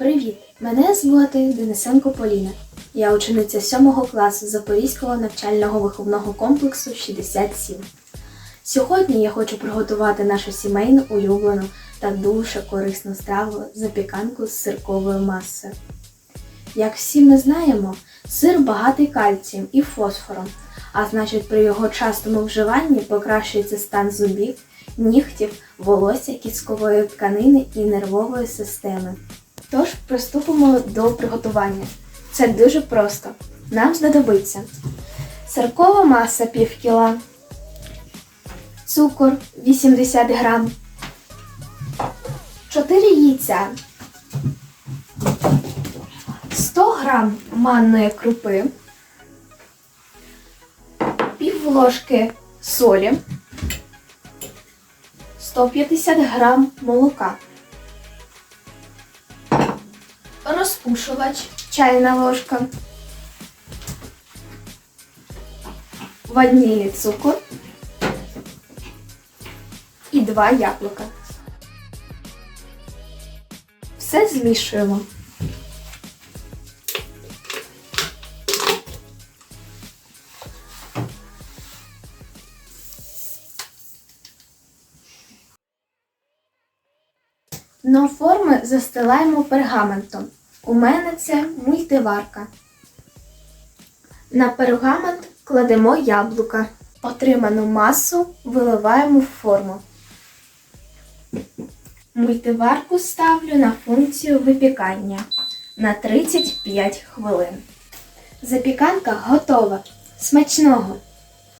Привіт! Мене звати Денисенко Поліна. Я учениця 7 класу Запорізького навчального виховного комплексу 67. Сьогодні я хочу приготувати нашу сімейну улюблену та дуже корисну страву запіканку з сирковою масою. Як всі ми знаємо, сир багатий кальцієм і фосфором, а значить при його частому вживанні покращується стан зубів, нігтів, волосся, кісткової тканини і нервової системи. Тож приступимо до приготування. Це дуже просто. Нам знадобиться сиркова маса пів кіла, цукор 80 грам, 4 яйця, 100 грам манної крупи, пів ложки солі, 150 грам молока. Розпушувач, чайна ложка, ванільний цукор і два яблука. Все змішуємо. Дно форми застилаємо пергаментом. У мене це мультиварка. На пергамент кладемо яблука. Отриману масу виливаємо в форму. Мультиварку ставлю на функцію випікання на 35 хвилин. Запіканка готова. Смачного!